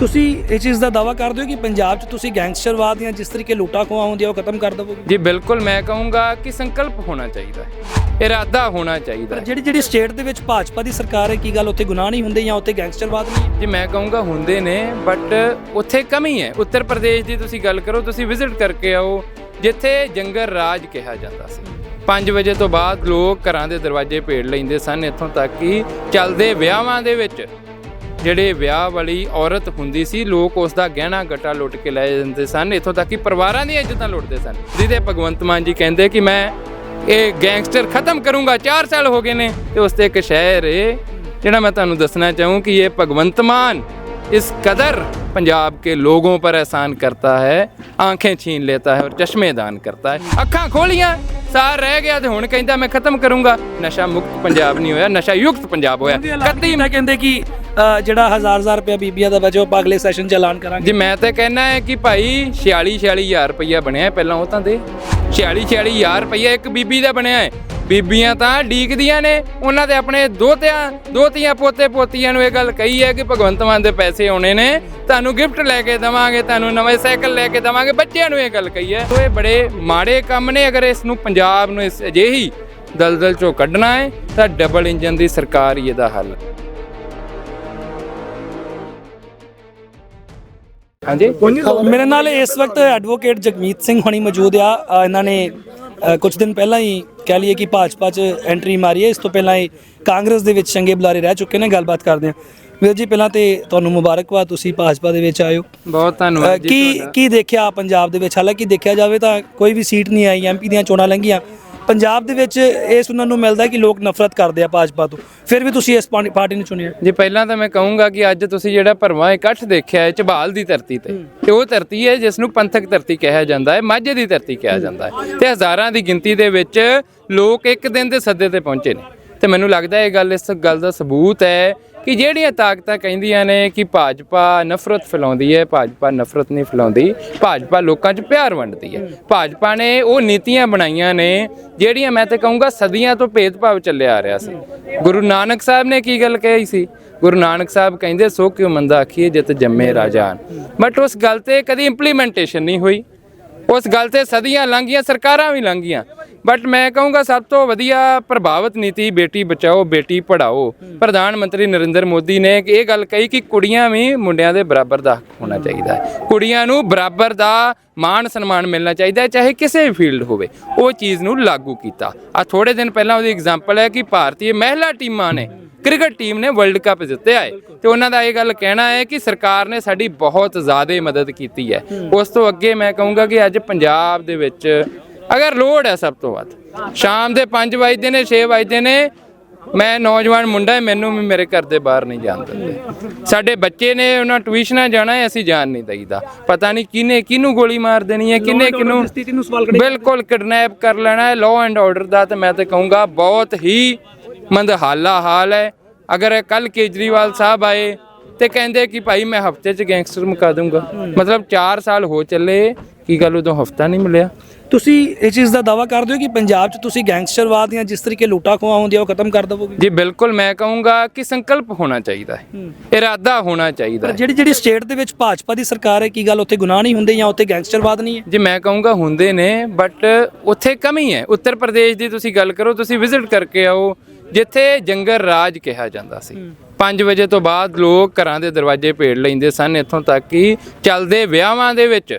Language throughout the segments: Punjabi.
ਤੁਸੀਂ ਇਹ ਚੀਜ਼ ਦਾ ਦਾਵਾ ਕਰਦੇ ਹੋ ਕਿ ਪੰਜਾਬ 'ਚ ਤੁਸੀਂ ਗੈਂਗਸਟਰਵਾਦ ਜਾਂ ਜਿਸ ਤਰੀਕੇ ਲੁੱਟਾਂ ਖੋਹਾਂ ਹੁੰਦੀਆਂ ਉਹ ਖਤਮ ਕਰ ਦੇਵੋਗੇ? ਜੀ ਬਿਲਕੁਲ ਮੈਂ ਕਹੂੰਗਾ ਕਿ ਸੰਕਲਪ ਹੋਣਾ ਚਾਹੀਦਾ ਹੈ। ਇਰਾਦਾ ਹੋਣਾ ਚਾਹੀਦਾ ਹੈ। ਜਿਹੜੀ ਜਿਹੜੀ ਸਟੇਟ ਦੇ ਵਿੱਚ ਭਾਜਪਾ ਦੀ ਸਰਕਾਰ ਹੈ ਕੀ ਗੱਲ ਉੱਥੇ ਗੁਨਾਹ ਨਹੀਂ ਹੁੰਦੇ ਜਾਂ ਉੱਥੇ ਗੈਂਗਸਟਰਵਾਦ ਨਹੀਂ ਹੈ? ਜੀ ਮੈਂ ਕਹੂੰਗਾ ਹੁੰਦੇ ਨੇ ਬਟ ਉੱਥੇ ਕਮੀ ਹੈ। ਉੱਤਰ ਪ੍ਰਦੇਸ਼ ਦੀ ਤੁਸੀਂ ਗੱਲ ਕਰੋ ਤੁਸੀਂ ਵਿਜ਼ਿਟ ਕਰਕੇ ਆਓ ਜਿੱਥੇ ਜੰਗਲ ਰਾਜ ਕਿਹਾ ਜਾਂਦਾ ਸੀ। 5 ਵਜੇ ਤੋਂ ਬਾਅਦ ਲੋਕ ਘਰਾਂ ਦੇ ਦਰਵਾਜ਼ੇ ਭੇੜ ਲੈਂਦੇ ਸਨ ਇੱਥੋਂ ਤੱਕ ਕਿ ਚੱਲਦੇ ਵਿਆਹਾਂ ਦੇ ਵਿੱਚ। ਜਿਹੜੇ ਵਿਆਹ ਵਾਲੀ ਔਰਤ ਹੁੰਦੀ ਸੀ ਲੋਕ ਉਸ ਦਾ ਗਹਿਣਾ ਗੱਟਾ ਲੁੱਟ ਕੇ ਲੈ ਜਾਂਦੇ ਸਨ। ਇਥੋਂ ਤੱਕ ਕਿ ਪਰਿਵਾਰਾਂ ਦੀਆਂ ਇੱਜ਼ਤਾਂ ਲੁੱਟਦੇ ਸਨ। ਜਿਹਦੇ ਭਗਵੰਤ ਮਾਨ ਜੀ ਕਹਿੰਦੇ ਕਿ ਮੈਂ ਇਹ ਗੈਂਗਸਟਰ ਖਤਮ ਕਰੂੰਗਾ 4 ਸਾਲ ਹੋ ਗਏ ਨੇ। ਤੇ ਉਸ ਤੇ ਇੱਕ ਸ਼ਹਿਰ ਏ ਜਿਹੜਾ ਮੈਂ ਤੁਹਾਨੂੰ ਦੱਸਣਾ ਚਾਹੂੰ ਕਿ ਇਹ ਭਗਵੰਤ ਮਾਨ ਇਸ ਕਦਰ पंजाब के लोगों पर एहसान करता है आंखें छीन लेता है और चश्मे दान करता है अखा खोलियां ਸਾਰ ਰਹਿ ਗਿਆ ਤੇ ਹੁਣ ਕਹਿੰਦਾ ਮੈਂ ਖਤਮ ਕਰੂੰਗਾ। ਨਸ਼ਾ ਮੁਕਤ ਪੰਜਾਬ ਨਹੀਂ ਹੋਇਆ ਨਸ਼ਾ ਯੁਕਤ ਪੰਜਾਬ ਹੋਇਆ। ਕੱਤੀ ਮੈਂ ਕਹਿੰਦੇ ਕਿ ਜਿਹੜਾ ਹਜ਼ਾਰ ਹਜ਼ਾਰ ਰੁਪਏ ਬੀਬੀਆਂ ਦਾ ਬਚੋ, ਆਪਾਂ ਅਗਲੇ ਸੈਸ਼ਨ 'ਚ ਐਲਾਨ ਕਰਾਂਗੇ। ਜੀ, ਮੈਂ ਤਾਂ ਕਹਿਣਾ ਹੈ ਕਿ ਭਾਈ 46 46000 ਰੁਪਈਆ ਬਣਿਆ ਪਹਿਲਾਂ ਉਹ ਤਾਂ ਦੇ। 46 46000 ਰੁਪਈਆ ਇੱਕ ਬੀਬੀ ਦਾ ਬਣਿਆ ਹੈ। ਬੀਬੀਆਂ ਤਾਂ ਡੀਕਦੀਆਂ ਨੇ, ਉਹਨਾਂ ਦੇ ਆਪਣੇ ਦੋਤਿਆਂ, ਦੋਤੀਆਂ ਪੋਤੇ ਪੋਤੀਆਂ ਨੂੰ ਇਹ ਗੱਲ ਕਹੀ ਹੈ ਕਿ ਭਗਵੰਤ ਮਾਨ ਦੇ ਪੈਸੇ ਆਉਣੇ ਨੇ, ਤੁਹਾਨੂੰ ਗਿਫਟ ਲੈ ਕੇ ਦਵਾਂਗੇ, ਤੁਹਾਨੂੰ ਨਵੇਂ ਸਾਈਕਲ ਲੈ ਕੇ ਦਵਾਂਗੇ, ਬੱਚਿਆਂ ਨੂੰ ਇਹ ਗੱਲ ਕਹੀ ਹੈ। ਸੋ ਇਹ ਬੜੇ ਮਾੜੇ ਕੰਮ ਨੇ, ਅਗਰ ਇਸ ਨੂੰ ਪੰਜਾਬ ਨੂੰ ਇਸ ਅਜਿਹੀ ਦਲਦਲ ਚੋਂ ਕੱਢਣਾ ਹੈ, ਤਾਂ ਡਬਲ ਇੰਜਨ ਦੀ ਸਰਕਾਰ ਹੀ ਇਹਦਾ ਹੱਲ। ਹਾਂਜੀ? ਮੇਰੇ ਨਾਲ ਇਸ ਵਕਤ ਐਡਵੋਕੇਟ ਜਗਮੀਤ ਸਿੰਘ ਹੁਣੀ ਮੌਜੂਦ ਆ। ਅ, ਇਹਨਾਂ ਨੇ ਅ, ਕੁਝ ਦਿਨ ਪਹਿਲਾਂ ਹੀ ਕਹਿ ਲਈਏ ਕਿ ਭਾਜਪਾ 'ਚ ਐਂਟਰੀ ਮਾਰੀ ਹੈ। ਇਸ ਤੋਂ ਪਹਿਲਾਂ ਹੀ ਕਾਂਗਰਸ ਦੇ ਵਿੱਚ ਚੰਗੇ ਬੁਲਾਰੇ ਰਹਿ ਚੁੱਕੇ ਨੇ। ਗੱਲਬਾਤ ਕਰਦੇ ਹਾਂ। ਵੀਰ ਜੀ ਪਹਿਲਾਂ ਤੇ ਤੁਹਾਨੂੰ ਮੁਬਾਰਕਬਾਦ। ਤੁਸੀਂ ਭਾਜਪਾ ਦੇ ਵਿੱਚ ਆਇਓ। ਬਹੁਤ ਧੰਨਵਾਦ ਜੀ ਕੀ। ਕੀ ਦੇਖਿਆ ਪੰਜਾਬ ਦੇ ਵਿੱਚ? ਹਾਲਾਂਕਿ ਦੇਖਿਆ ਜਾਵੇ ਤਾਂ ਕੋਈ ਵੀ ਸੀਟ ਨਹੀਂ ਆਈ। ਐਮਪੀ ਦੀਆਂ ਚੋਣਾਂ ਲੰਘੀਆਂ। ਪੰਜਾਬ ਦੇ ਵਿੱਚ ਇਹ ਸੁਣਨ ਨੂੰ ਮਿਲਦਾ ਕਿ ਲੋਕ ਨਫ਼ਰਤ ਕਰਦੇ ਆ ਭਾਜਪਾ ਤੋਂ। ਫਿਰ ਵੀ ਤੁਸੀਂ ਇਸ ਪਾਰਟੀ ਪਾਰਟੀ ਨੂੰ ਚੁਣਿਆ? ਜੀ ਪਹਿਲਾਂ ਤਾਂ ਮੈਂ ਕਹੂੰਗਾ ਕਿ ਅੱਜ ਤੁਸੀਂ ਜਿਹੜਾ ਭਰਵਾਂ ਇਕੱਠ ਦੇਖਿਆ ਹੈ ਝਬਾਲ ਦੀ ਧਰਤੀ ਤੇ। ਤੇ ਉਹ ਧਰਤੀ ਹੈ ਜਿਸ ਨੂੰ ਪੰਥਕ ਧਰਤੀ ਕਿਹਾ ਜਾਂਦਾ ਹੈ ਮਾਝੇ ਦੀ ਧਰਤੀ ਕਿਹਾ ਜਾਂਦਾ ਹੈ। ਤੇ ਹਜ਼ਾਰਾਂ ਦੀ ਗਿਣਤੀ ਦੇ ਵਿੱਚ ਲੋਕ ਇੱਕ ਦਿਨ ਦੇ ਸੱਦੇ ਤੇ ਪਹੁੰਚੇ ਨੇ। ਤੇ ਮੈਨੂੰ ਲੱਗਦਾ ਇਹ ਗੱਲ ਇਸ ਗੱਲ ਦਾ ਸਬੂਤ ਹੈ ਕਿ ਜਿਹੜੀਆਂ ਤਾਕਤਾਂ ਕਹਿੰਦੀਆਂ ਨੇ ਕਿ ਭਾਜਪਾ ਨਫ਼ਰਤ ਫੈਲਾਉਂਦੀ ਹੈ, ਭਾਜਪਾ ਨਫ਼ਰਤ ਨਹੀਂ ਫੈਲਾਉਂਦੀ, ਭਾਜਪਾ ਲੋਕਾਂ 'ਚ ਪਿਆਰ ਵੰਡਦੀ ਹੈ। ਭਾਜਪਾ ਨੇ ਉਹ ਨੀਤੀਆਂ ਬਣਾਈਆਂ ਨੇ, ਜਿਹੜੀਆਂ ਮੈਂ ਤੇ ਕਹੂੰਗਾ ਸਦੀਆਂ ਤੋਂ ਭੇਦਭਾਵ ਚੱਲਿਆ ਆ ਰਿਹਾ ਸੀ। ਗੁਰੂ ਨਾਨਕ ਸਾਹਿਬ ਨੇ ਕੀ ਗੱਲ ਕਹੀ ਸੀ? ਗੁਰੂ ਨਾਨਕ ਸਾਹਿਬ ਕਹਿੰਦੇ, ਸੋ ਕਿਉ ਮੰਦਾ ਆਖੀਏ, ਜਿਤ ਜੰਮੇ ਰਾਜਾਨ ਬਟ ਉਸ ਗੱਲ ਤੇ ਕਦੀ ਇੰਪਲੀਮੈਂਟੇਸ਼ਨ ਨਹੀਂ ਹੋਈ। ਉਸ ਗੱਲ ਤੇ ਸਦੀਆਂ ਲੰਘੀਆਂ, ਸਰਕਾਰਾਂ ਵੀ ਲੰਘੀਆਂ। ਬਟ ਮੈਂ ਕਹੂੰਗਾ ਸਭ ਤੋਂ ਵਧੀਆ ਪ੍ਰਭਾਵਿਤ ਨੀਤੀ, ਬੇਟੀ ਬਚਾਓ, ਬੇਟੀ ਪੜਾਓ ਪ੍ਰਧਾਨ ਮੰਤਰੀ ਨਰਿੰਦਰ ਮੋਦੀ ਨੇ ਇਹ ਗੱਲ ਕਹੀ ਕਿ ਕੁੜੀਆਂ ਵੀ ਮੁੰਡਿਆਂ ਦੇ ਬਰਾਬਰ ਦਾ ਹੱਕ ਹੋਣਾ ਚਾਹੀਦਾ ਹੈ। ਕੁੜੀਆਂ ਨੂੰ ਬਰਾਬਰ ਦਾ ਮਾਣ, ਸਨਮਾਨ ਮਿਲਣਾ ਚਾਹੀਦਾ ਹੈ, ਚਾਹੇ ਕਿਸੇ ਵੀ ਫੀਲਡ ਹੋਵੇ। ਉਹ ਚੀਜ਼ ਨੂੰ ਲਾਗੂ ਕੀਤਾ। ਆ ਥੋੜੇ ਦਿਨ ਪਹਿਲਾਂ ਉਹਦੀ ਐਗਜ਼ਾਮਪਲ ਹੈ ਕਿ ਭਾਰਤੀ ਮਹਿਲਾ ਟੀਮਾਂ ਨੇ ਕ੍ਰਿਕਟ ਟੀਮ ਨੇ ਵਰਲਡ ਕੱਪ ਜਿੱਤਿਆ ਹੈ ਤੇ ਉਹਨਾਂ ਦਾ ਇਹ ਗੱਲ ਕਹਿਣਾ ਹੈ ਕਿ ਸਰਕਾਰ ਨੇ ਸਾਡੀ ਬਹੁਤ ਜ਼ਿਆਦਾ ਮਦਦ ਕੀਤੀ ਹੈ। ਉਸ ਤੋਂ ਅੱਗੇ ਮੈਂ ਕਹੂੰਗਾ ਕਿ ਅੱਜ ਪੰਜਾਬ ਦੇ ਵਿੱਚ ਅਗਰ ਲੋੜ ਹੈ ਸਭ ਤੋਂ ਵੱਧ ਸ਼ਾਮ ਦੇ 5 ਵਜੇ ਨੇ 6 ਵਜੇ ਨੇ ਮੈਂ ਨੌਜਵਾਨ ਮੁੰਡਾ ਮੈਨੂੰ ਵੀ ਮੇਰੇ ਘਰ ਦੇ ਬਾਹਰ ਨਹੀਂ ਜਾਣ ਦਿੰਦੇ। ਸਾਡੇ ਬੱਚੇ ਨੇ ਉਹਨਾਂ ਟਿਊਸ਼ਨਾਂ ਜਾਣਾ ਹੈ ਅਸੀਂ ਜਾਣ ਨਹੀਂ ਦਈਦਾ। ਪਤਾ ਨਹੀਂ ਕਿਹਨੇ ਕਿਹਨੂੰ ਗੋਲੀ ਮਾਰ ਦੇਣੀ ਹੈ ਕਿਹਨੇ ਕਿਹਨੂੰ ਸਥਿਤੀ ਨੂੰ ਸਵਾਲ ਖੜੇ ਬਿਲਕੁਲ ਕਿਡਨੈਪ ਕਰ ਲੈਣਾ ਹੈ ਲਾਅ ਐਂਡ ਆਰਡਰ ਦਾ ਤੇ ਮੈਂ ਤੇ ਕਹੂੰਗਾ ਬਹੁਤ ਹੀ ਮੰਦਹਾਲਾ ਹਾਲ ਹੈ। ਅਗਰ ਕੱਲ ਕੇਜਰੀਵਾਲ ਸਾਹਿਬ ਆਏ ਤੇ ਕਹਿੰਦੇ ਕਿ ਭਾਈ ਮੈਂ ਹਫ਼ਤੇ 'ਚ ਗੈਂਗਸਟਰ ਮੁਕਾ ਦੂੰਗਾ। ਮਤਲਬ 4 ਸਾਲ ਹੋ ਚੱਲੇ ਕੀ ਗੱਲ ਉਦੋਂ ਹਫਤਾ ਨਹੀਂ ਮਿਲਿਆ? ਤੁਸੀਂ ਇਹ ਚੀਜ਼ ਦਾ ਦਾਵਾ ਕਰਦੇ ਹੋ ਕਿ ਪੰਜਾਬ 'ਚ ਤੁਸੀਂ ਗੈਂਗਸਟਰਵਾਦ ਜਾਂ ਜਿਸ ਤਰੀਕੇ ਲੁੱਟਾਂ ਖੋਹਾਂ ਹੁੰਦੀਆਂ ਉਹ ਖਤਮ ਕਰ ਦੇਵੋਗੇ? ਜੀ ਬਿਲਕੁਲ ਮੈਂ ਕਹੂੰਗਾ ਕਿ ਸੰਕਲਪ ਹੋਣਾ ਚਾਹੀਦਾ ਹੈ। ਇਰਾਦਾ ਹੋਣਾ ਚਾਹੀਦਾ ਹੈ। ਜਿਹੜੀ ਜਿਹੜੀ ਸਟੇਟ ਦੇ ਵਿੱਚ ਭਾਜਪਾ ਦੀ ਸਰਕਾਰ ਹੈ ਕੀ ਗੱਲ ਉੱਥੇ ਗੁਨਾਹ ਨਹੀਂ ਹੁੰਦੇ ਜਾਂ ਉੱਥੇ ਗੈਂਗਸਟਰਵਾਦ ਨਹੀਂ ਹੈ? ਜੀ ਮੈਂ ਕਹੂੰਗਾ ਹੁੰਦੇ ਨੇ ਬਟ ਉੱਥੇ ਕਮੀ ਹੈ। ਉੱਤਰ ਪ੍ਰਦੇਸ਼ ਦੀ ਤੁਸੀਂ ਗੱਲ ਕਰੋ ਤੁਸੀਂ ਵਿਜ਼ਿਟ ਕਰਕੇ ਆਓ। ਜਿੱਥੇ ਜੰਗਲ ਰਾਜ ਕਿਹਾ ਜਾਂਦਾ ਸੀ। 5 ਵਜੇ ਤੋਂ ਬਾਅਦ ਲੋਕ ਘਰਾਂ ਦੇ ਦਰਵਾਜ਼ੇ ਭੇੜ ਲੈਂਦੇ ਸਨ। ਇੱਥੋਂ ਤੱਕ ਕਿ ਚੱਲਦੇ ਵਿਆਹਾਂ ਦੇ ਵਿੱਚ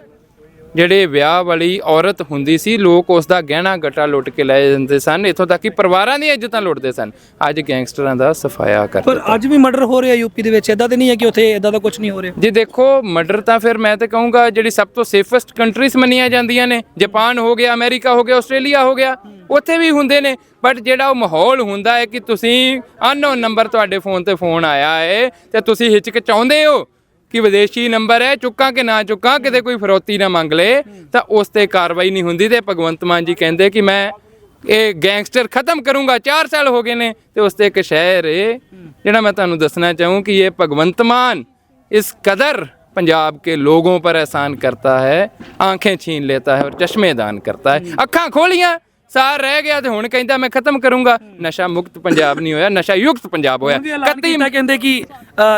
ਜਿਹੜੇ ਵਿਆਹ ਵਾਲੀ ਔਰਤ ਹੁੰਦੀ ਸੀ ਲੋਕ ਉਸ ਦਾ ਗਹਿਣਾ ਗੱਟਾ ਲੁੱਟ ਕੇ ਲੈ ਜਾਂਦੇ ਸਨ। ਇੱਥੋਂ ਤੱਕ ਕਿ ਪਰਿਵਾਰਾਂ ਦੀਆਂ ਇੱਜ਼ਤਾਂ ਲੁੱਟਦੇ ਸਨ। ਅੱਜ ਗੈਂਗਸਟਰਾਂ ਦਾ ਸਫਾਇਆ ਕਰ ਪਰ ਅੱਜ ਵੀ ਮਰਡਰ ਹੋ ਰਿਹਾ ਯੂਪੀ ਦੇ ਵਿੱਚ। ਇਦਾਂ ਤੇ ਨਹੀਂ ਹੈ ਕਿ ਉੱਥੇ ਇਦਾਂ ਦਾ ਕੁਝ ਨਹੀਂ ਹੋ ਰਿਹਾ। ਜੀ ਦੇਖੋ ਮਰਡਰ ਤਾਂ ਫਿਰ ਮੈਂ ਤਾਂ ਕਹੂੰਗਾ ਜਿਹੜੀ ਸਭ ਤੋਂ ਸੇਫੈਸਟ ਕੰਟਰੀਜ਼ ਮੰਨੀਆਂ ਜਾਂਦੀਆਂ ਨੇ ਜਾਪਾਨ ਹੋ ਗਿਆ ਅਮਰੀਕਾ ਹੋ ਗਿਆ ਆਸਟ੍ਰੇਲੀਆ ਹੋ ਗਿਆ ਉੱਥੇ ਵੀ ਹੁੰਦੇ ਨੇ। ਬਟ ਜਿਹੜਾ ਉਹ ਮਾਹੌਲ ਹੁੰਦਾ ਹੈ ਕਿ ਤੁਸੀਂ ਅਨਨੋਨ ਨੰਬਰ ਤੁਹਾਡੇ ਫੋਨ ਤੇ ਫੋਨ ਆਇਆ ਹੈ ਤੇ ਤੁਸੀਂ ਹਿਚਕਚਾਉਂਦੇ ਹੋ ਕਿ ਵਿਦੇਸ਼ੀ ਨੰਬਰ ਹੈ ਚੁੱਕਾਂ ਕਿ ਨਾ ਚੁੱਕਾਂ ਕਿਤੇ ਕੋਈ ਫਰੋਤੀ ਨਾ ਮੰਗ ਲੇ ਤਾਂ ਉਸ ਤੇ ਕਾਰਵਾਈ ਨਹੀਂ ਹੁੰਦੀ ਤੇ ਭਗਵੰਤ ਮਾਨ ਜੀ ਕਹਿੰਦੇ ਕਿ ਮੈਂ ਇਹ ਗੈਂਗਸਟਰ ਖਤਮ ਕਰੂੰਗਾ 4 ਸਾਲ ਹੋ ਗਏ ਨੇ ਤੇ ਉਸ ਤੇ ਇੱਕ ਸ਼ਹਿਰ ਏ ਜਿਹੜਾ ਮੈਂ ਤੁਹਾਨੂੰ ਦੱਸਣਾ ਚਾਹੂੰ ਕਿ ਇਹ ਭਗਵੰਤ ਮਾਨ इस कदर पंजाब के लोगों पर एहसान करता है आंखें छीन लेता है और चश्मे दान करता है अखा खोलियां ਸਾਲ ਰਹਿ ਗਿਆ ਤੇ ਹੁਣ ਕਹਿੰਦਾ ਮੈਂ ਖਤਮ ਕਰੂੰਗਾ। ਨਸ਼ਾ ਮੁਕਤ ਪੰਜਾਬ ਨਹੀਂ ਹੋਇਆ ਨਸ਼ਾ ਯੁਕਤ ਪੰਜਾਬ ਹੋਇਆ। ਕੀਤਾ ਕਹਿੰਦੇ ਕਿ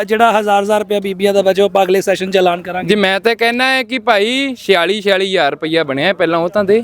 ਜਿਹੜਾ ਹਜ਼ਾਰ ਹਜ਼ਾਰ ਰੁਪਇਆ ਬੀਬੀਆਂ ਦਾ ਬਚੇ ਆਪਾਂ ਅਗਲੇ ਸੈਸ਼ਨ 'ਚ ਐਲਾਨ ਕਰਾਂਗੇ। ਜੀ ਮੈਂ ਤਾਂ ਕਹਿਣਾ ਹੈ ਕਿ ਭਾਈ 46 46000 ਰੁਪਈਆ ਬਣਿਆ ਪਹਿਲਾਂ ਉਹ ਤਾਂ ਦੇ।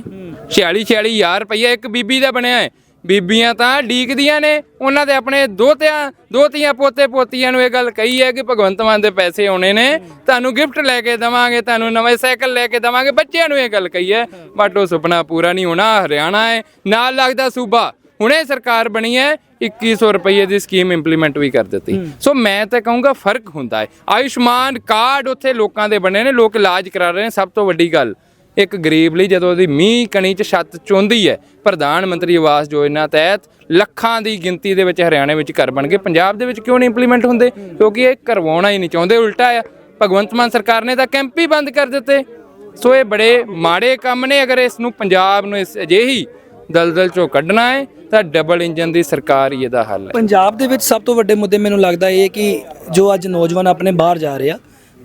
46 46000 ਰੁਪਈਆ ਇੱਕ ਬੀਬੀ ਦਾ ਬਣਿਆ ਹੈ। ਬੀਬੀਆਂ ਤਾਂ ਡੀਕਦੀਆਂ ਨੇ। ਉਹਨਾਂ ਦੇ ਆਪਣੇ ਦੋਤਿਆਂ ਦੋਤੀਆਂ ਪੋਤੇ ਪੋਤੀਆਂ ਨੂੰ ਇਹ ਗੱਲ ਕਹੀ ਹੈ ਕਿ ਭਗਵੰਤ ਮਾਨ ਦੇ ਪੈਸੇ ਆਉਣੇ ਨੇ। ਤੁਹਾਨੂੰ ਗਿਫਟ ਲੈ ਕੇ ਦਵਾਂਗੇ ਤੁਹਾਨੂੰ ਨਵੇਂ ਸਾਈਕਲ ਲੈ ਕੇ ਦਵਾਂਗੇ। ਬੱਚਿਆਂ ਨੂੰ ਇਹ ਗੱਲ ਕਹੀ ਹੈ। ਬਟ ਉਹ ਸੁਪਨਾ ਪੂਰਾ ਨਹੀਂ ਹੋਣਾ ਹਰਿਆਣਾ ਹੈ। ਨਾਲ ਲੱਗਦਾ ਸੂਬਾ। ਹੁਣੇ ਸਰਕਾਰ ਬਣੀ ਹੈ 2100 ਰੁਪਏ ਦੀ ਸਕੀਮ ਇੰਪਲੀਮੈਂਟ ਵੀ ਕਰ ਦਿੱਤੀ। ਸੋ ਮੈਂ ਤਾਂ ਕਹੂੰਗਾ ਫ਼ਰਕ ਹੁੰਦਾ ਹੈ। ਆਯੁਸ਼ਮਾਨ ਕਾਰਡ ਉੱਥੇ ਲੋਕਾਂ ਦੇ ਬਣੇ ਨੇ ਲੋਕ ਇਲਾਜ ਕਰਾ ਰਹੇ ਨੇ। ਸਭ ਤੋਂ ਵੱਡੀ ਗੱਲ ਇੱਕ ਗਰੀਬ ਲਈ ਜਦੋਂ ਉਹਦੀ ਮੀਂਹ ਕਣੀ ਚ ਛੱਤ ਚੁੰਦੀ ਹੈ, ਪ੍ਰਧਾਨ ਮੰਤਰੀ ਆਵਾਸ ਯੋਜਨਾ ਤਹਿਤ ਲੱਖਾਂ ਦੀ ਗਿਣਤੀ ਦੇ ਵਿੱਚ ਹਰਿਆਣੇ ਵਿੱਚ ਘਰ ਬਣ ਗਏ। ਪੰਜਾਬ ਦੇ ਵਿੱਚ ਕਿਉਂ ਨਹੀਂ ਇੰਪਲੀਮੈਂਟ ਹੁੰਦੇ? ਕਿਉਂਕਿ ਇਹ ਕਰਵਾਉਣਾ ਹੀ ਨਹੀਂ ਚਾਹੁੰਦੇ, ਉਲਟਾ ਆ। ਭਗਵੰਤ ਮਾਨ ਸਰਕਾਰ ਨੇ ਤਾਂ ਕੈਂਪ ਹੀ ਬੰਦ ਕਰ ਦਿੱਤੇ। ਸੋ ਇਹ ਬੜੇ ਮਾੜੇ ਕੰਮ ਨੇ, ਅਗਰ ਇਸ ਨੂੰ ਪੰਜਾਬ ਨੂੰ ਇਸ ਅਜਿਹੀ ਦਲਦਲ ਚੋਂ ਕੱਢਣਾ ਹੈ, ਤਾਂ ਡਬਲ ਇੰਜਨ ਦੀ ਸਰਕਾਰ ਹੀ ਇਹਦਾ ਹੱਲ ਹੈ। ਪੰਜਾਬ ਦੇ ਵਿੱਚ ਸਭ ਤੋਂ ਵੱਡੇ ਮੁੱਦੇ ਮੈਨੂੰ ਲੱਗਦਾ ਇਹ ਕਿ ਜੋ ਅੱਜ ਨੌਜਵਾਨ ਆਪਣੇ ਬਾਹਰ ਜਾ ਰਹੇ ਆ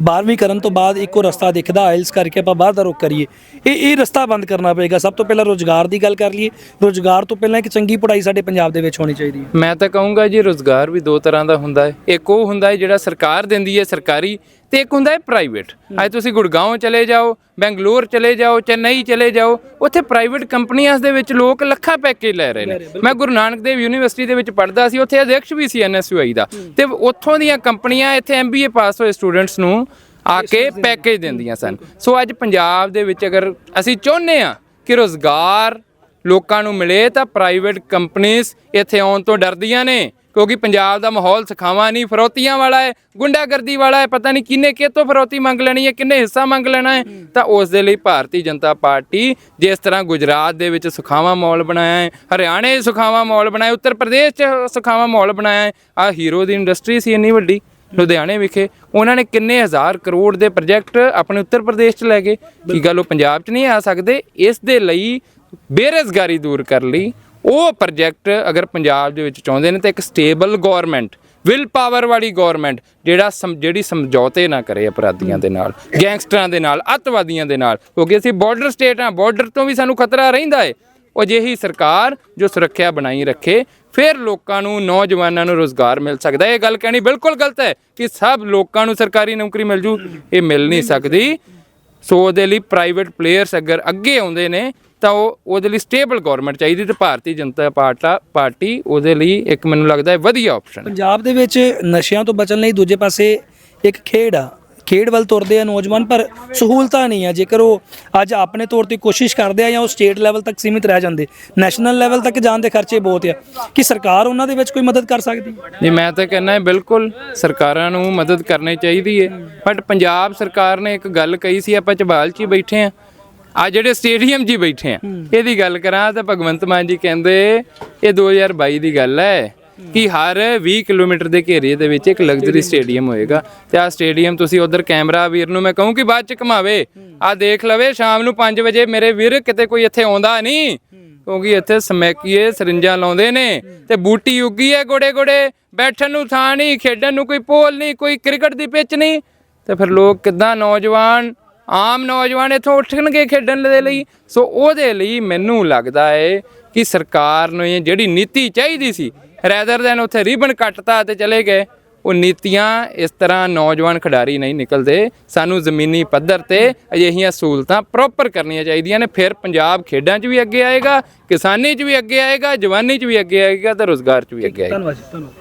12ਵੀਂ ਕਰਨ ਤੋਂ ਬਾਅਦ ਇੱਕੋ ਰਸਤਾ ਦਿਖਦਾ ਆਇਲਸ ਕਰਕੇ ਆਪਾਂ ਬਾਹਰ ਦਾ ਰੁਖ ਕਰੀਏ। ਇਹ ਇਹ ਰਸਤਾ ਬੰਦ ਕਰਨਾ ਪਏਗਾ। ਸਭ ਤੋਂ ਪਹਿਲਾਂ ਰੋਜ਼ਗਾਰ ਦੀ ਗੱਲ ਕਰ ਲਈਏ। ਰੋਜ਼ਗਾਰ ਤੋਂ ਪਹਿਲਾਂ ਇੱਕ ਚੰਗੀ ਪੜ੍ਹਾਈ ਸਾਡੇ ਪੰਜਾਬ ਦੇ ਵਿੱਚ ਹੋਣੀ ਚਾਹੀਦੀ ਹੈ। ਮੈਂ ਤਾਂ ਕਹੂੰਗਾ ਜੀ, ਰੋਜ਼ਗਾਰ ਵੀ ਦੋ ਤਰ੍ਹਾਂ ਦਾ ਹੁੰਦਾ ਹੈ। ਇੱਕ ਉਹ ਹੁੰਦਾ ਹੈ ਜਿਹੜਾ ਸਰਕਾਰ ਦਿੰਦੀ ਹੈ, ਸਰਕਾਰੀ ਤੇ ਇੱਕ ਹੁੰਦਾ ਹੈ ਪ੍ਰਾਈਵੇਟ ਅੱਜ ਤੁਸੀਂ ਗੁੜਗਾਉਂ ਚਲੇ ਜਾਓ ਬੈਂਗਲੌਰ ਚਲੇ ਜਾਓ ਚੇਨਈ ਚਲੇ ਜਾਓ ਉੱਥੇ ਪ੍ਰਾਈਵੇਟ ਕੰਪਨੀਆਂ ਦੇ ਵਿੱਚ ਲੋਕ ਲੱਖਾਂ ਪੈਕੇਜ ਲੈ ਰਹੇ ਨੇ। ਮੈਂ ਗੁਰੂ ਨਾਨਕ ਦੇਵ ਯੂਨੀਵਰਸਿਟੀ ਦੇ ਵਿੱਚ ਪੜ੍ਹਦਾ ਸੀ ਉੱਥੇ ਅਧਿਕਸ਼ ਵੀ ਸੀ ਐਨਐਸਯੂਆਈ ਦਾ। ਤੇ ਉੱਥੋਂ ਦੀਆਂ ਕੰਪਨੀਆਂ ਇੱਥੇ ਐਮਬੀਏ ਪਾਸ ਹੋਏ ਸਟੂਡੈਂਟਸ ਨੂੰ ਆ ਕੇ ਪੈਕੇਜ ਦਿੰਦੀਆਂ ਸਨ। ਸੋ ਅੱਜ ਪੰਜਾਬ ਦੇ ਵਿੱਚ ਅਗਰ ਅਸੀਂ ਚਾਹੁੰਦੇ ਆ ਕਿ ਰੋਜ਼ਗਾਰ ਲੋਕਾਂ ਨੂੰ ਮਿਲੇ ਤਾਂ ਪ੍ਰਾਈਵੇਟ ਕੰਪਨੀਆਂ ਇੱਥੇ ਆਉਣ ਤੋਂ ਡਰਦੀਆਂ ਨੇ। ਕਿਉਂਕਿ ਪੰਜਾਬ ਦਾ ਮਾਹੌਲ ਸਖਾਵਾ ਨਹੀਂ ਫਰੋਤੀਆਂ ਵਾਲਾ ਹੈ ਗੁੰਡਾਗਰਦੀ ਵਾਲਾ ਹੈ ਪਤਾ ਨਹੀਂ ਕਿੰਨੇ ਕਿਤੋਂ ਫਰੋਤੀ ਮੰਗ ਲੈਣੀ ਹੈ ਕਿੰਨੇ ਹਿੱਸਾ ਮੰਗ ਲੈਣਾ ਹੈ। ਤਾਂ ਉਸ ਦੇ ਲਈ ਭਾਰਤੀ ਜਨਤਾ ਪਾਰਟੀ ਜਿਸ ਤਰ੍ਹਾਂ ਗੁਜਰਾਤ ਦੇ ਵਿੱਚ ਸੁਖਾਵਾ ਮਾਹੌਲ ਬਣਾਇਆ ਹੈ ਹਰਿਆਣੇ 'ਚ ਸੁਖਾਵਾ ਮਾਹੌਲ ਬਣਾਇਆ ਉੱਤਰ ਪ੍ਰਦੇਸ਼ 'ਚ ਸੁਖਾਵਾ ਮਾਹੌਲ ਬਣਾਇਆ ਹੈ। ਆ ਹੀਰੋ ਦੀ ਇੰਡਸਟਰੀ ਸੀ ਇੰਨੀ ਵੱਡੀ ਲੁਧਿਆਣੇ ਵਿਖੇ। ਉਹਨਾਂ ਨੇ ਕਿੰਨੇ ਹਜ਼ਾਰ ਕਰੋੜ ਦੇ ਪ੍ਰੋਜੈਕਟ ਆਪਣੇ ਉੱਤਰ ਪ੍ਰਦੇਸ਼ 'ਚ ਲੈ ਗਏ। ਕੀ ਗੱਲ ਉਹ ਪੰਜਾਬ 'ਚ ਨਹੀਂ ਆ ਸਕਦੇ? ਇਸ ਦੇ ਲਈ ਬੇਰੁਜ਼ਗਾਰੀ ਦੂਰ ਕਰ ਲਈ। ਉਹ ਪ੍ਰੋਜੈਕਟ ਅਗਰ ਪੰਜਾਬ ਦੇ ਵਿੱਚ ਚਾਹੁੰਦੇ ਨੇ ਤਾਂ ਇੱਕ ਸਟੇਬਲ ਗਵਰਨਮੈਂਟ, ਵਿਲ ਪਾਵਰ ਵਾਲੀ ਗਵਰਨਮੈਂਟ, ਜਿਹੜਾ ਸਮ- ਜਿਹੜੀ ਸਮਝੌਤੇ ਨਾ ਕਰੇ ਅਪਰਾਧੀਆਂ ਦੇ ਨਾਲ, ਗੈਂਗਸਟਰਾਂ ਦੇ ਨਾਲ, ਅੱਤਵਾਦੀਆਂ ਦੇ ਨਾਲ, ਕਿਉਂਕਿ ਅਸੀਂ ਬਾਰਡਰ ਸਟੇਟ ਹਾਂ ਬਾਰਡਰ ਤੋਂ ਵੀ ਸਾਨੂੰ ਖਤਰਾ ਰਹਿੰਦਾ ਹੈ ਉਹ ਜਿਹੀ ਸਰਕਾਰ ਜੋ ਸੁਰੱਖਿਆ ਬਣਾਈ ਰੱਖੇ, ਫਿਰ ਲੋਕਾਂ ਨੂੰ, ਨੌਜਵਾਨਾਂ ਨੂੰ ਰੋਜ਼ਗਾਰ ਮਿਲ ਸਕਦਾ ਇਹ ਗੱਲ ਕਹਿਣੀ ਬਿਲਕੁਲ ਗਲਤ ਹੈ ਕਿ ਸਭ ਲੋਕਾਂ ਨੂੰ ਸਰਕਾਰੀ ਨੌਕਰੀ ਮਿਲ ਜੂ, ਇਹ ਮਿਲ ਨਹੀਂ ਸਕਦੀ। ਸੋ ਉਹਦੇ ਲਈ ਪ੍ਰਾਈਵੇਟ ਪਲੇਅਰਸ ਅਗਰ ਅੱਗੇ ਆਉਂਦੇ ਨੇ ਤਾਂ ਉਹ ਉਹਦੇ ਲਈ ਸਟੇਬਲ ਗਵਰਨਮੈਂਟ ਚਾਹੀਦੀ ਤੇ ਭਾਰਤੀ ਜਨਤਾ ਪਾਰਟਾ ਪਾਰਟੀ ਉਹਦੇ ਲਈ ਇੱਕ ਮੈਨੂੰ ਲੱਗਦਾ ਹੈ ਵਧੀਆ ਆਪਸ਼ਨ ਪੰਜਾਬ ਦੇ ਵਿੱਚ ਨਸ਼ਿਆਂ ਤੋਂ ਬਚਣ ਲਈ ਦੂਜੇ ਪਾਸੇ ਇੱਕ ਖੇਡ ਆ। ਖੇਡ ਵੱਲ ਤੁਰਦੇ ਆ ਨੌਜਵਾਨ ਪਰ ਸਹੂਲਤਾਂ ਨਹੀਂ ਆ। ਜੇਕਰ ਉਹ ਅੱਜ ਆਪਣੇ ਤੌਰ ਤੇ ਕੋਸ਼ਿਸ਼ ਕਰਦੇ ਆ ਜਾਂ ਉਹ ਸਟੇਟ ਲੈਵਲ ਤੱਕ ਸੀਮਿਤ ਰਹਿ ਜਾਂਦੇ ਨੈਸ਼ਨਲ ਲੈਵਲ ਤੱਕ ਜਾਣ ਦੇ ਖਰਚੇ ਬਹੁਤ ਆ। ਕਿ ਸਰਕਾਰ ਉਹਨਾਂ ਦੇ ਵਿੱਚ ਕੋਈ ਮਦਦ ਕਰ ਸਕਦੀ? ਜੀ ਮੈਂ ਤਾਂ ਕਹਿੰਦਾ ਬਿਲਕੁਲ ਸਰਕਾਰਾਂ ਨੂੰ ਮਦਦ ਕਰਨੀ ਚਾਹੀਦੀ ਹੈ। ਬਟ ਪੰਜਾਬ ਸਰਕਾਰ ਨੇ ਇੱਕ ਗੱਲ ਕਹੀ ਸੀ ਆਪਾਂ ਝਬਾਲ 'ਚ ਹੀ ਬੈਠੇ ਆ ਆ ਜਿਹੜੇ ਸਟੇਡੀਅਮ 'ਚ ਹੀ ਬੈਠੇ ਆ। ਇਹਦੀ ਗੱਲ ਕਰਾਂ ਤਾਂ ਭਗਵੰਤ ਮਾਨ ਜੀ ਕਹਿੰਦੇ ਇਹ 2022 ਦੀ ਗੱਲ ਹੈ ਕਿ ਹਰ 20 ਕਿਲੋਮੀਟਰ ਦੇ ਘੇਰੇ ਦੇ ਵਿੱਚ ਇੱਕ ਲਗਜ਼ਰੀ ਸਟੇਡੀਅਮ ਹੋਏਗਾ ਤੇ ਆ ਸਟੇਡੀਅਮ ਤੁਸੀਂ ਉਧਰ ਕੈਮਰਾ ਵੀਰ ਨੂੰ ਮੈਂ ਕਹੂੰ ਕਿ ਬਾਅਦ ਚ ਘਮਾਵੇ। ਆ ਦੇਖ ਲਵੇ ਸ਼ਾਮ ਨੂੰ 5 ਵਜੇ ਮੇਰੇ ਵੀਰ ਕਿਤੇ ਕੋਈ ਇੱਥੇ ਆਉਂਦਾ ਨਹੀਂ। ਕਿਉਂਕਿ ਇੱਥੇ ਸਮੈਕੀਏ ਸਰਿੰਜਾਂ ਲਾਉਂਦੇ ਨੇ ਤੇ ਬੂਟੀ ਉੱਗੀ ਹੈ ਗੋੜੇ ਗੋੜੇ ਬੈਠਣ ਨੂੰ ਥਾਂ ਨਹੀਂ ਖੇਡਣ ਨੂੰ ਕੋਈ ਪੋਲ ਨਹੀਂ ਕੋਈ ਕ੍ਰਿਕਟ ਦੀ ਪਿੱਚ ਨਹੀਂ। ਤੇ ਫਿਰ ਲੋਕ ਕਿੱਦਾਂ ਨੌਜਵਾਨ ਆਮ ਨੌਜਵਾਨ ਇੱਥੋਂ ਉੱਠਣਗੇ ਖੇਡਣ ਦੇ ਲਈ। ਸੋ ਉਹਦੇ ਲਈ ਮੈਨੂੰ ਲੱਗਦਾ ਹੈ ਕਿ ਸਰਕਾਰ ਨੂੰ ਇਹ ਜਿਹੜੀ ਨੀਤੀ ਚਾਹੀਦੀ ਸੀ ਰੈਦਰ ਦੈਨ ਉੱਥੇ ਰਿਬਨ ਕੱਟਤਾ ਤੇ ਚਲੇ ਗਏ, ਉਹ ਨੀਤੀਆਂ ਇਸ ਤਰ੍ਹਾਂ ਨੌਜਵਾਨ ਖਿਡਾਰੀ ਨਹੀਂ ਨਿਕਲਦੇ। ਸਾਨੂੰ ਜ਼ਮੀਨੀ ਪੱਧਰ ਤੇ ਅਜਿਹੀਆਂ ਸਹੂਲਤਾਂ ਪ੍ਰੋਪਰ ਕਰਨੀਆਂ ਚਾਹੀਦੀਆਂ ਨੇ। ਫਿਰ ਪੰਜਾਬ ਖੇਡਾਂ 'ਚ ਵੀ ਅੱਗੇ ਆਏਗਾ, ਕਿਸਾਨੀ 'ਚ ਵੀ ਅੱਗੇ ਆਏਗਾ, ਜਵਾਨੀ 'ਚ ਵੀ ਅੱਗੇ ਆਏਗਾ ਤੇ ਰੋਜ਼ਗਾਰ 'ਚ ਵੀ ਅੱਗੇ ਆਏਗਾ। ਧੰਨਵਾਦ ਧੰਨਵਾਦ।